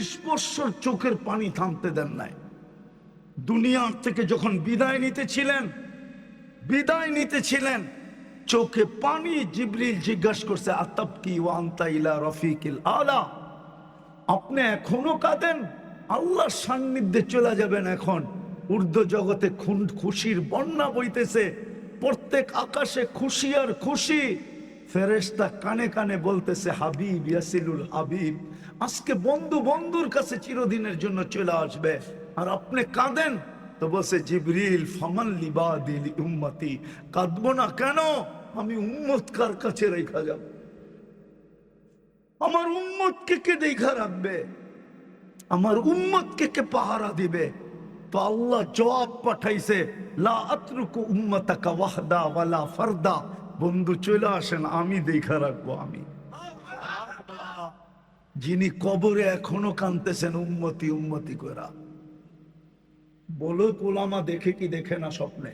চল্লিশ বছর চোখের পানি থামতে দেন নাই। দুনিয়ার থেকে যখন বিদায় নিতেছিলেন বিদায় নিতেছিলেন চোখে পানি জিবরিল জিজ্ঞাসা করছে, আতাব কি ওয়ান্তা ইলা রফিকিল আলা? আপনি এখনও কাঁদেন? আল্লাহর সান্নিধ্যে চলে যাবেন এখন। ঊর্ধ্ব জগতে খুন, খুশির বন্যা বইতেছে। প্রত্যেক আকাশে খুশি আর খুশি। ফেরেশতা কানে কানে বলতেছে, হাবিব ইয়াসিলুল হাবিব। আজকে বন্ধু বন্ধুর কাছে চিরদিনের জন্য চলে আসবে। আর আপনি কাঁদেন? তো বলছে, জিবরিল, ফামান লিবাদিল উম্মতি। কাঁদবো না কেন? আমি উম্মত কার কাছে রেখা যাব? আমার উম্মতকে কে কে দেখা রাখবে? আমার উম্মতকে কে পাহারা দিবে? তো আল্লাহ জবাব পাঠাইছে, লা আতরুকু উম্মতাকা ওয়াহদা ওয়ালা ফারদা। বন্ধু, চলে আসেন, আমি দেখা রাখব, আমি। যিনি কবরে এখনও কানতেছেন উন্মতি উম্মতি করা বলো কোলামা দেখে কি দেখে না স্বপ্নে?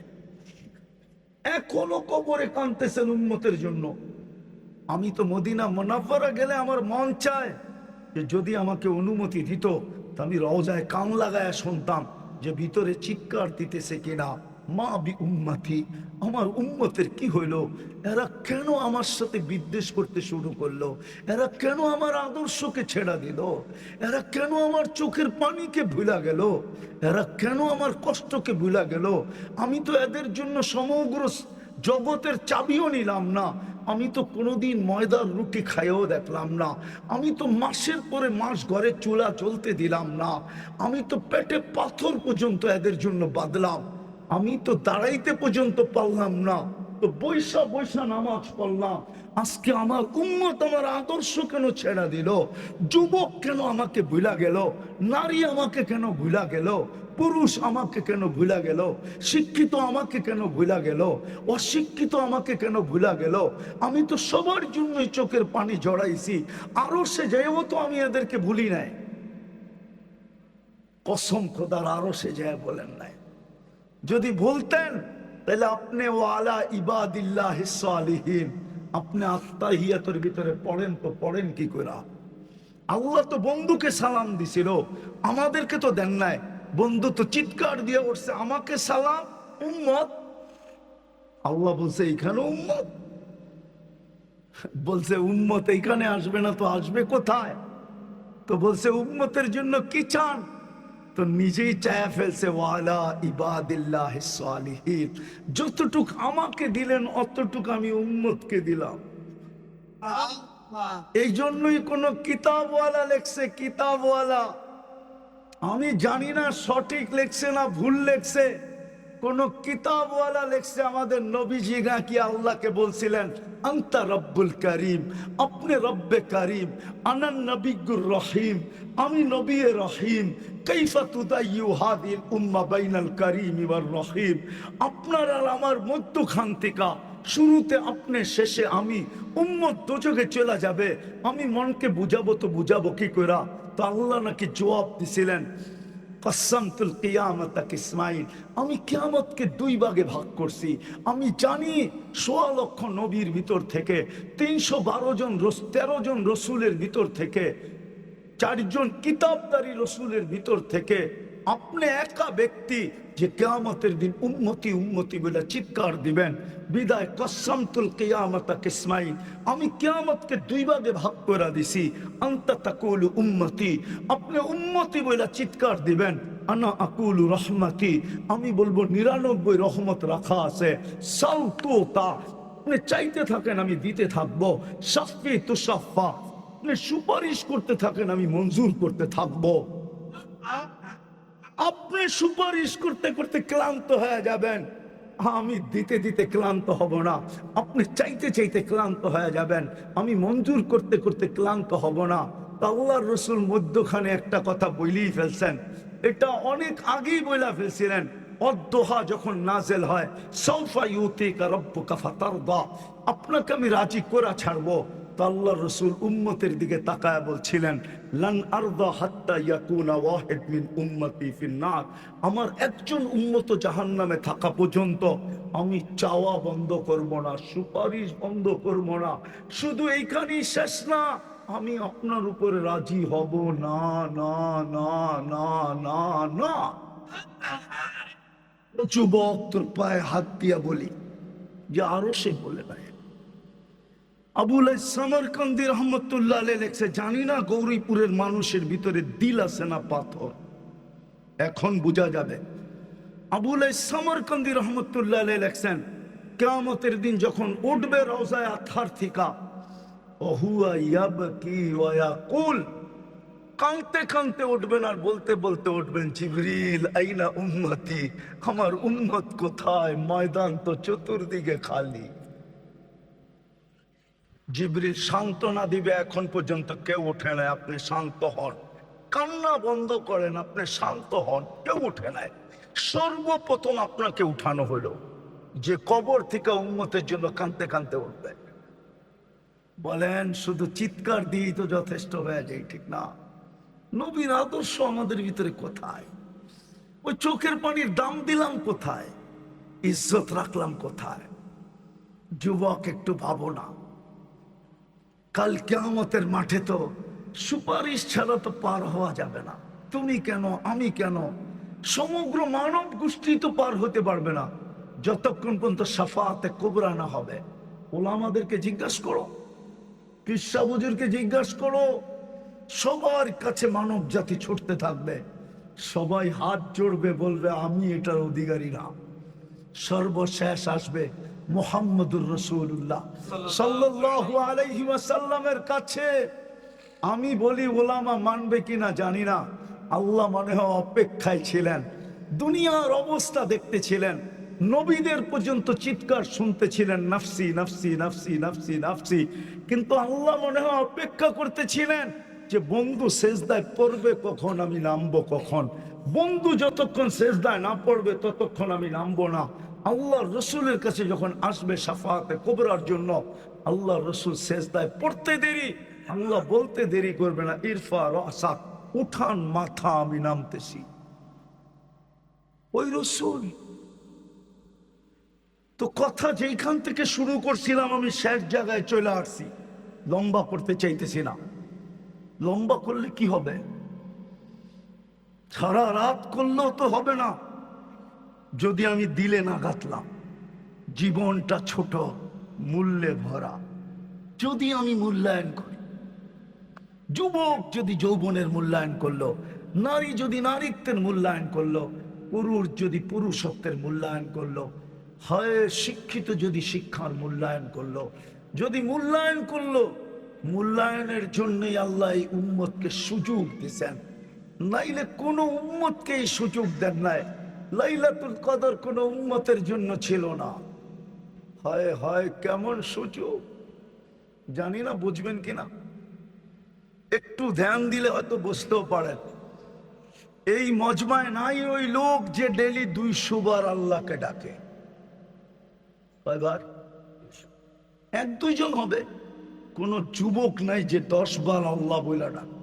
এখনও কবরে কানতেছেন উন্মতের জন্য। আমি তো মদিনা মোনাফারা গেলে আমার মন চায় যে যদি আমাকে অনুমতি দিত, তা আমি রওজায় কান লাগায় শুনতাম যে ভিতরে চিৎকার দিতেছে কিনা। মা বি উম্মাতি, আমার উম্মতের কি হইল? এরা কেন আমার সাথে বিদ্বেষ করতে শুরু করল? এরা কেন আমার আদর্শকে ছেড়া দিল? এরা কেন আমার চোখের পানিকে ভুলা গেল? এরা কেন আমার কষ্টকে ভুলা গেল? আমি তো এদের জন্য সমগ্র জগতের চাবিও নিলাম না। আমি তো কোনোদিন ময়দার রুটি খাইয়েও দেখলাম না। আমি তো মাসের পরে মাস ঘরে চুলা চলতে দিলাম না। আমি তো পেটে পাথর পর্যন্ত এদের জন্য বাদলাম আমি তো দাঁড়াইতে পর্যন্ত পারলাম না। তো বৈশা বৈশা নামাজ পড়লাম। আজকে আমার উম্মত আমার আদর্শ কেন ছেড়া দিল? যুবক কেন আমাকে ভুলা গেল? নারী আমাকে কেন ভুলা গেল? পুরুষ আমাকে কেন ভুলা গেল? শিক্ষিত আমাকে কেন ভুলা গেল? অশিক্ষিত আমাকে কেন ভুলা গেল? আমি তো সবার জন্যই চোখের পানি জড়াইছি আরও সে যাইও তো আমি এদেরকে ভুলি নাই। কসম খোদার, আরও সে যায় বলেন নাই। যদি বলতেন তাহলে আপনি ও আলা ইবাদিল্লাহ সালিহীন, আপনি আত্মাহিয়াতের ভিতরে পড়েন তো পড়েন কি করে আল্লাহ তো বন্ধুকে সালাম দিছিল, আমাদেরকে তো দেন নাই। বন্ধু তো চিৎকার দিয়ে উঠছে, আমাকে সালাম, উম্মত। আল্লাহ বলছে, এইখানে উম্মত? বলছে, উম্মত এইখানে আসবে না তো আসবে কোথায়? তো বলছে, উম্মতের জন্য কি চান? তো নিজেই চায়া ফেলছে ওয়ালা ইবাদিল্লাহ সালিহিন। যতটুক আমাকে দিলেন অতটুক আমি উম্মতকে দিলাম। এই জন্যই কোন কিতাবওয়ালা লেখছে কিতাবওয়ালা। আমি জানি না সঠিক লেখছে না ভুল লেখছে। কোন কিতাবওয়ালা লেখছে আমাদের নবীজি নাকি আল্লাহকে বলছিলেন? আন্তা রব্বুল করিম, আপনি রব্বে করিম আনান নবিগুর রহিম, আমি নবী রহিম, কাইফা তুদাইয়ু হাদিল উম্মা বাইনাল ইবার রহিম। আপনার আর আমার শুরুতে আপনি শেষে আমি চলে যাবে, আমি মনকে বুঝাবো তো বুঝাবো কি তো আল্লাহ নাকি জবাব দিছিলেন কসমতুল কিয়ামত ইসমাইল, আমি কিয়ামতকে দুই ভাগে ভাগ করছি। আমি জানি সোয়া লক্ষ নবীর ভিতর থেকে তিনশো বারো জন তেরো জন রসুলের ভিতর থেকে, চারজন কিতাবদারি রসুলের ভিতর থেকে আপনি একা ব্যক্তি যে কেয়ামতের দিন উন্মতি উন্মতি বলে চিৎকার দিবেন, বিদায় কসামতুল কেয়ামত ইসমাইল আমি কেয়ামতকে দুই ভাগে ভাগ করে দিছি। আন্তা তাকুল উম্মতি, আপনি উম্মতি বলে চিৎকার দিবেন, আনা আকুল রহমতি। আমি বলব নিরানব্বই রহমত রাখা আছে। সাউ তো তা আপনি চাইতে থাকেন আমি দিতে থাকব। সাফি তুষাফা আপনি সুপারিশ করতে থাকেন আমি মঞ্জুর করতে থাকব। আপনি সুপারিশ করতে করতে ক্লান্ত হয়ে যাবেন। আমি দিতে দিতে ক্লান্ত হব না। আপনি চাইতে চাইতে ক্লান্ত হয়ে যাবেন। আমি মঞ্জুর করতে করতে ক্লান্ত হব না। তা আল্লাহর রসুল মধ্যখানে একটা কথা বইলেই ফেলছেন। এটা অনেক আগেই বইলা ফেলছিলেন। অদ্দোহা যখন নাজেল হয় সৌফা ইউতিকা রব্বুকা ফাতারদা। আপনাকে আমি রাজি করা ছাড়বো। তো আল্লাহ রসুল উম্মতের দিকে তাকায় বলছিলেন, লান আরদা হাত্তা ইয়াকুনা ওয়াহিদ মিন উম্মতি আমার একজন উম্মত জাহান্নামে থাকা পর্যন্ত আমি চাওয়া বন্ধ করব না, সুপারিশ বন্ধ করব না। শুধু এইখানেই শেষ না, আমি আপনার উপরে রাজি হব। না না না না না না। যুবক তোর পায়ে হাত দিয়া বলি, যে আরও সে বলে নাই। আবুল সামরকান্দি রহমতুল্লাহ আলাই লেখছে, জানি না গৌরীপুরের মানুষের ভিতরে দিল আছে না পাথর। এখন বোঝা যাবে। আবুল সামরকান্দি রহমতুল্লাহ আলাই লেখছেন, কেয়ামতের দিন যখন উঠবে রওজায় আথার থিকা ওহুয়া ইয়াবকি ওয়া ইয়াকুল? কাঁদতে কাঁদতে উঠবেন আর বলতে বলতে উঠবেন, জিবরিল, আইনা উম্মতি? আমার উম্মত কোথায়? ময়দান তো চতুর্দিকে খালি। জিবরিল সান্ত্বনা দিবে, এখন পর্যন্ত কেউ ওঠে নাই, আপনি শান্ত হন। কান্না বন্ধ করেন, আপনি শান্ত হন, কেউ উঠে নাই। সর্বপ্রথম আপনাকে উঠানো হলো, যে কবর থেকে উন্মতের জন্য কাঁদতে কাঁদতে উঠবে। বলেন, শুধু চিৎকার দিয়েই তো যথেষ্ট হয়ে যায়, ঠিক না? নবীর আদর্শ আমাদের ভিতরে কোথায়? ওই চোখের পানির দাম দিলাম কোথায়? ইজ্জত রাখলাম কোথায়? যুবক, একটু ভাবো না। কাল কেয়ামতের মাঠে তো সুপারিশ ছাড়া তো পার হওয়া যাবে না। তুমি কেন, আমি কেন? সমগ্র মানব গোষ্ঠী তো পার হতে পারবে না। যতক্ষণ পর্যন্ত সাফাতে কোবরা না হবে। ওলামাদেরকে জিজ্ঞাসা করো পিসাবুজুরকে জিজ্ঞাসা করো, সবার কাছে মানব জাতি ছুটতে থাকবে। সবাই হাত জোড়বে, বলবে, আমি এটার অধিকারী না। সর্বশেষ আসবে মোহাম্মদুর রসুল্লাহ সাল্লাল্লাহু আলাইহি ওয়াসাল্লামের কাছে আমি বলি, ওলামা মানবে কিনা জানি না। আল্লাহ মনে হয় অপেক্ষায় ছিলেন, দুনিয়ার অবস্থা দেখতেছিলেন, নবীদের পর্যন্ত চিৎকার শুনতেছিলেন, নাফসি নাফসি নাফসি নাফসি নাফসি। কিন্তু আল্লাহ মনে হয় অপেক্ষা করতেছিলেন যে বন্ধু শেষদায় পড়বে কখন, আমি নামবো কখন। বন্ধু যতক্ষণ শেষদায় না পড়বে, ততক্ষণ আমি নামবো না। আল্লাহ রসুলের কাছে যখন আসবে সাফাতে, কোবরার জন্য, আল্লাহ রসুল শেষদায় পড়তে দেরি, আল্লাহ বলতে দেরি করবে না, ইরফা রাসাক উঠান মাথা আমি নামতেছি। ওই রসুল, তো কথা যেইখান থেকে শুরু করছিলাম আমি শেষ জায়গায় চলে আসছি। লম্বা করতে চাইতেছি না। লম্বা করলে কি হবে? সারা রাত করলেও তো হবে না। যদি আমি দিলে না গাতলাম জীবনটা ছোট, মূল্যে ভরা। যদি আমি মূল্যায়ন করি, যুবক যদি যৌবনের মূল্যায়ন করল, নারী যদি নারীত্বের মূল্যায়ন করল, পুরুষ যদি পুরুষত্বের মূল্যায়ন করল, হয় শিক্ষিত যদি শিক্ষার মূল্যায়ন করল, যদি মূল্যায়ন করল, মূল্যায়নের জন্যই আল্লাহ এই উম্মতকে সুযোগ দিছেন নাইলে কোনো উম্মতকে এই সুযোগ দেন নাই। লাইলাতুল কদর কোনো উম্মতের জন্য ছিল না। হয় হয়, কেমন সুযোগ জানি না, বুঝবেন কিনা। একটু ধ্যান দিলে হয়তো বুঝতেও পারেন। এই মজমায় নাই ওই লোক যে ডেলি দুইশো বার আল্লাহকে ডাকে। কয়বার? এক দুইজন হবে। কোন যুবক নাই যে দশ বার আল্লাহ বইলা ডাক।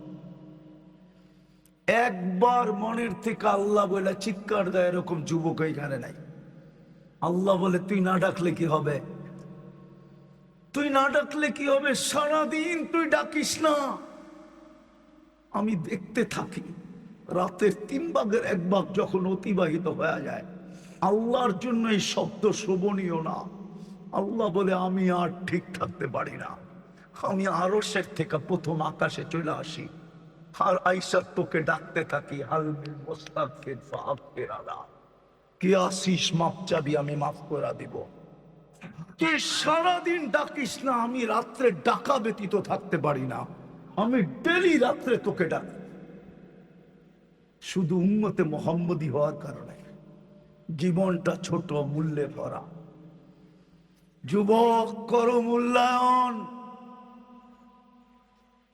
একবার মনের থেকে আল্লাহ বলে চিৎকার দেয় এরকম যুবক এখানে নাই। আল্লাহ বলে, তুই না ডাকলে কি হবে? তুই না ডাকলে কি হবে? সারাদিন তুই ডাকিস না। আমি দেখতে থাকি, রাতের তিন ভাগের এক ভাগ যখন অতিবাহিত হয়ে যায়, আল্লাহর জন্য এই শব্দ শোভনীয় না। আল্লাহ বলে, আমি আর ঠিক থাকতে পারি না। আমি আরও থেকে প্রথম আকাশে চলে আসি। আইসার তোকে ডাকতে থাকি হালমিল মোস্তাফির কি আসিস মাপ চাবি, আমি মাফ করে দিব। তুই সারাদিন ডাকিস না, আমি রাত্রে ডাকা ব্যতীত থাকতে পারি না। আমি ডেলি রাত্রে তোকে ডাকি। শুধু উন্মতে মোহাম্মদী হওয়ার কারণে। জীবনটা ছোট, মূল্যে ভরা। যুবক, কর মূল্যায়ন।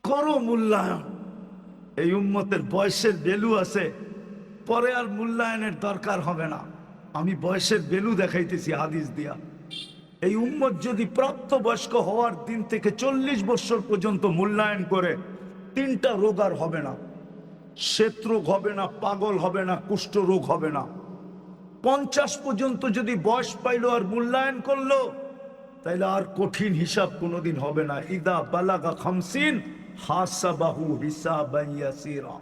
কর মূল্যায়ন। এই উম্মতের বয়সের বেলু আছে, পরে আর মূল্যায়নের দরকার হবে না। আমি বয়সের বেলু দেখাইতেছি হাদিস দিয়া। এই উম্মত যদি প্রাপ্তবয়স্ক হওয়ার দিন থেকে চল্লিশ বছর পর্যন্ত মূল্যায়ন করে, তিনটা রোগ আর হবে না। শ্বেত রোগ হবে না, পাগল হবে না কুষ্ঠ রোগ হবে না। পঞ্চাশ পর্যন্ত যদি বয়স পাইলো আর মূল্যায়ন করল, তাইলে আর কঠিন হিসাব কোনোদিন হবে না। ইদা বালাগা খামসিন হাসাবাহু হিসাবান ইয়াসিরা।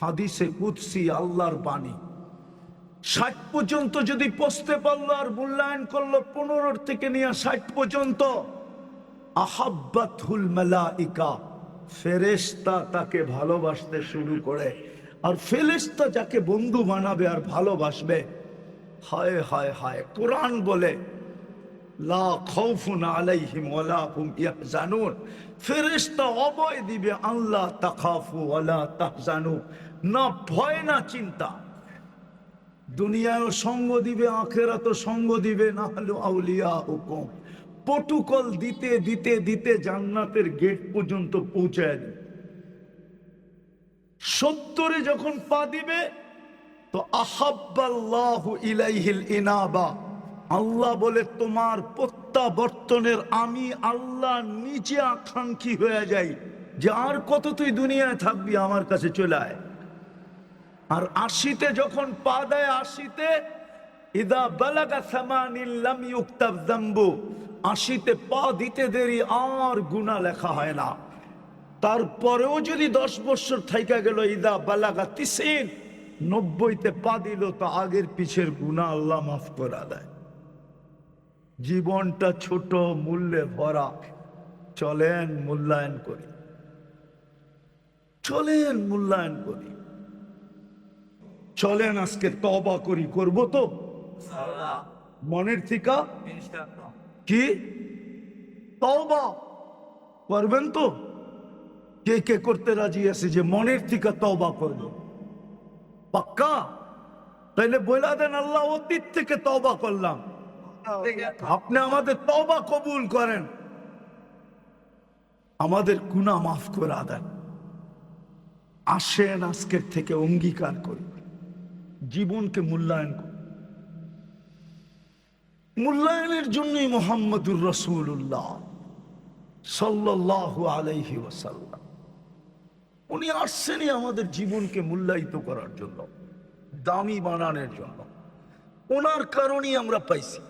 হাদিসে কুদসি আল্লাহর বাণী। ষাট পর্যন্ত যদি পৌঁছতে পারল আর মূল্যায়ন করল পনেরো থেকে নিয়ে ষাট পর্যন্ত। আহাব্বাতুল মালাইকা, ফেরেশতা তাকে ভালোবাসতে শুরু করে। আর ফেরেশতা যাকে বন্ধু বানাবে আর ভালোবাসবে, হায় হায় হায়, কোরআন বলে লা আলাইহিম হুম ফেরেশতা দিবে আল্লাহ না ভয়, না চিন্তা। সঙ্গ দিবে আখেরা তো সঙ্গ দিবে না আউলিয়া পটুকল দিতে দিতে দিতে জান্নাতের গেট পর্যন্ত পৌঁছায় দিবে। সত্তরে যখন পা দিবে, তো আহাব্বাল্লাহ ইলাইহিল ইনাবা। আল্লাহ বলে, তোমার প্রত্যাবর্তনের আমি আল্লাহ নিজে আকাঙ্ক্ষী হয়ে যাই। যে আর কত তুই দুনিয়ায় থাকবি আমার কাছে চলে আয়। আর আশিতে যখন পা দেয় আশিতে, ইদা বালাগা সামানিল লাম ইউক্তাব যামবু, আশিতে পা দিতে দেরি আর গুনাহ লেখা হয় না। তারপরেও যদি দশ বছর থাইকা গেল, ইদা বালাগা তিসিন, নব্বইতে পা দিল, তো আগের পিছের গুণা আল্লাহ মাফ করা দেয়। জীবনটা ছোট মূল্যে ভরা। চলেন মূল্যায়ন করি। চলেন মূল্যায়ন করি। চলেন আজকে তবা করি। করব তো? মনের থিকা? কি? তবা করবেন তো? কে কে করতে রাজি আছে যে মনের থিকা তবা করব? পাক্কা? তাইলে বইলা দেন আল্লাহ অতীত থেকে তবা করলাম। আপনি আমাদের তবা কবুল করেন। আমাদের গুণা মাফ করে দেন আসেন আজকের থেকে অঙ্গীকার করি। জীবনকে মূল্যায়ন করি। মূল্যায়নের জন্যই মোহাম্মদুর রসুল্লাহ সাল্লাহ আলাইহি ওয়াসাল্লাম। উনি আসছেনই আমাদের জীবনকে মূল্যায়িত করার জন্য দামি বানানোর জন্য। ওনার কারণেই আমরা পাইছি।